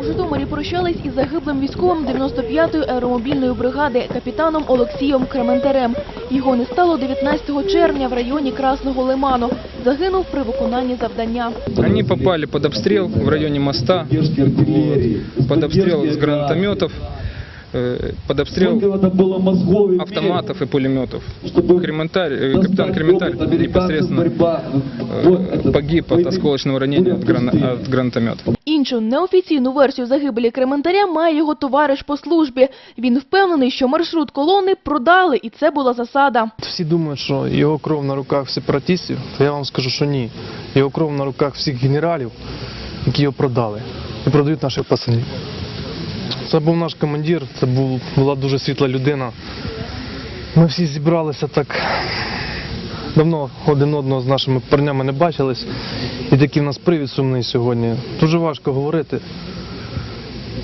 У Житомирі прощались із загиблим військовим 95-ї аеромобільної бригади капітаном Олексієм Крементерем. Його не стало 19 червня в районі Красного Лиману. Загинув при виконанні завдання. Вони попали під обстріл в районі моста, під обстріл з гранатометів. с поддержки гранатометов, э, под обстрел Сколько надо было мозгов иметь, автоматов и пулеметов. чтобы Крементарь, э, создать капитан Крементарь опыт американцев непосредственно борьба. э, Вот этот погиб от военный- осколочного ранения от, грана- военный от гранатомета. Іншу неофіційну версію загибелі Крементаря має його товариш по службі. Він впевнений, що маршрут колони продали, і це була засада. Всі думають, що його кров на руках сепаратистів, то я вам скажу, що ні. Його кров на руках всіх генералів, які його продали. І продають наших пацанів. Це був наш командир, це була дуже світла людина. Ми всі зібралися так. Давно один одного з нашими парнями не бачились. І такий в нас привід сумний сьогодні. Дуже важко говорити.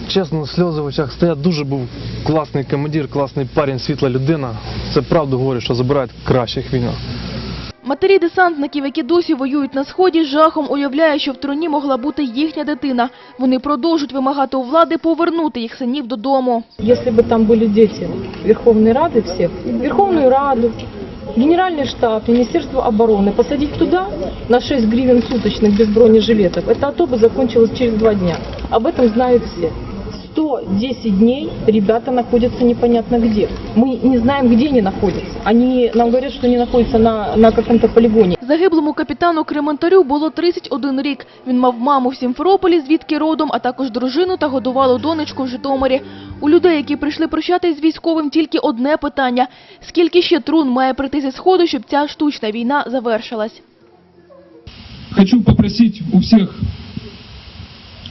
Чесно, сльози в очах стоять. Дуже був класний командир, класний парень, світла людина. Це правду говорю, що забирають кращих війна. Матері десантників, які досі воюють на сході, з жахом уявляють, що в труні могла бути їхня дитина. Вони продовжують вимагати у влади повернути їх синів додому. Если бы там были дети Верховной Рады всех, Верховную Раду, Генеральный штаб, Министерство обороны, посадить туда на 6 гривен суточных без бронежилетов, это АТО бы закончилось через два дня. Об этом знают все. 110 дней ребята находятся непонятно где. Мы не знаем, где они находятся. Они нам говорят, что они находятся на, на каком-то полигоне. Загиблому капітану Крементарю було 31 рік. Він мав маму в Сімферополі, звідки родом, а також дружину та годувалу донечку в Житомирі. У людей, які прийшли прощатись з військовим, тільки одне питання – скільки ще трун має прийти зі Сходу, щоб ця штучна війна завершилась? Хочу попросить у всех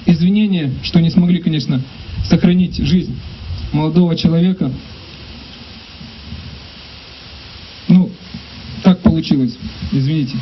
извинения, что не смогли, конечно, сохранить жизнь молодого человека. Ну, так получилось. Извините.